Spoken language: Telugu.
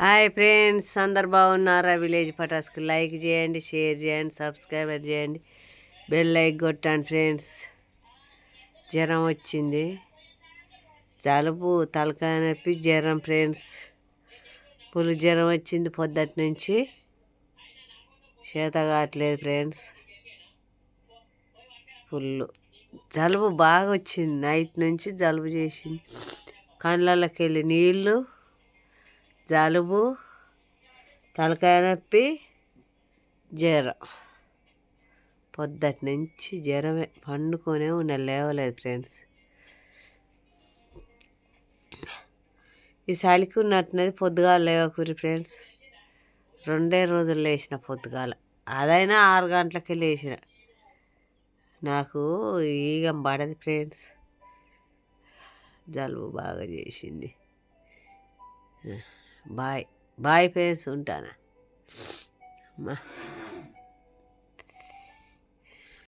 హాయ్ ఫ్రెండ్స్ అందరు బాగున్నారా? విలేజ్ పటాస్కి లైక్ చేయండి షేర్ చేయండి సబ్స్క్రైబర్ చేయండి. బెల్ లైక్ కొట్టండి ఫ్రెండ్స్. జ్వరం వచ్చింది. జలుబు తలకాయ నొప్పి జ్వరం ఫ్రెండ్స్. పులు జ్వరం వచ్చింది పొద్దుటి నుంచి. చేత కావట్లేదు ఫ్రెండ్స్. ఫుల్ జలుబు బాగా వచ్చింది. నైట్ నుంచి జలుబు చేసింది. కళ్ళకి వెళ్ళి నీళ్ళు జలుబు తలకాయ నొప్పి జ్వరం. పొద్దుటి నుంచి జ్వరమే. పండుకొనే ఉన్న లేవలేదు ఫ్రెండ్స్. ఈ చలికి ఉన్నట్టున్నది పొద్దుగాల లేవకూరి ఫ్రెండ్స్. రెండే రోజులు లేచిన పొద్దుగాల. అదైనా ఆరు గంటలకి లేచిన. నాకు ఈగం పడదు ఫ్రెండ్స్. జలుబు బాగా చేసింది. బాయ్ బాయ్ ఫేస్ ఉంటానా? అమ్మా.